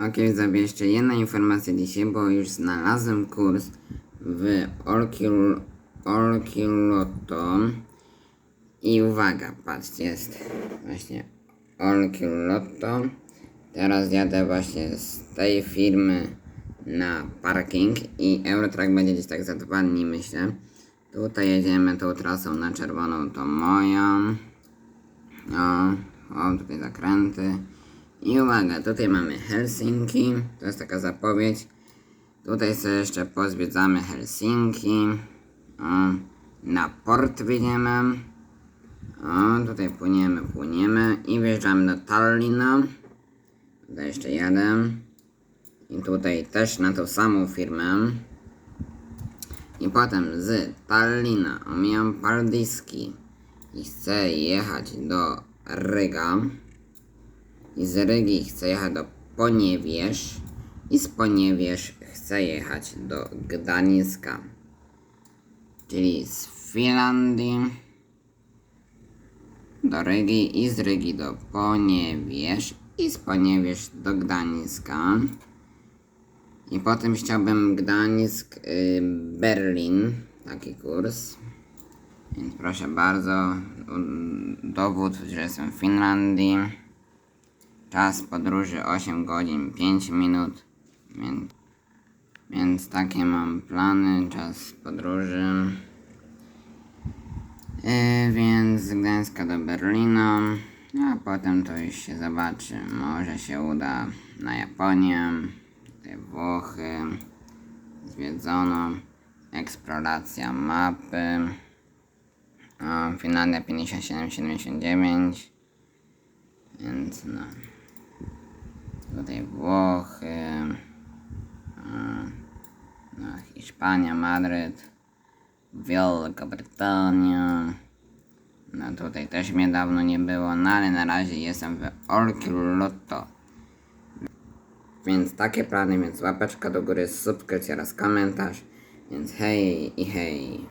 Ok, widzowie, jeszcze jedna informacja dzisiaj, bo już znalazłem kurs w Orkil, Orkilotto. I uwaga, patrzcie, jest właśnie Orkilotto. Teraz jadę właśnie z tej firmy na parking i Eurotrack będzie gdzieś tak za dwa dni, myślę. Tutaj jedziemy tą trasą na czerwoną, to moją. O, o, tutaj zakręty. I uwaga, tutaj mamy Helsinki, to jest taka zapowiedź. Tutaj sobie jeszcze pozwiedzamy Helsinki. O, na port wyjdziemy. O, tutaj płyniemy, płyniemy i wjeżdżamy do Tallina. Tutaj jeszcze jadę. I tutaj też na tą samą firmę. I potem z Tallina omijam Paldiski i chcę jechać do Ryga. I z Rygi chcę jechać do Poniewierz. I z Poniewierz chcę jechać do Gdańska. Czyli z Finlandii do Rygi i z Rygi do Poniewierz i z Poniewierz do Gdańska. I potem chciałbym Gdańsk, y, Berlin, taki kurs. Więc proszę bardzo, dowód, że jestem w Finlandii. Czas podróży 8 godzin 5 minut. Więc, więc takie mam plany, czas podróży. Yy, więc z Gdańska do Berlina, a potem to już się zobaczy. Może się uda na Japonię, te Włochy, zwiedzono, eksploracja mapy, o, Finlandia 57-79, więc no, tutaj Włochy, no, Hiszpania, Madryt, Wielka Brytania. No tutaj też mnie dawno nie było, no ale na razie jestem w Orkilotto. Więc takie plany, więc łapeczka do góry, subskrypcja oraz komentarz. Więc hej i hej.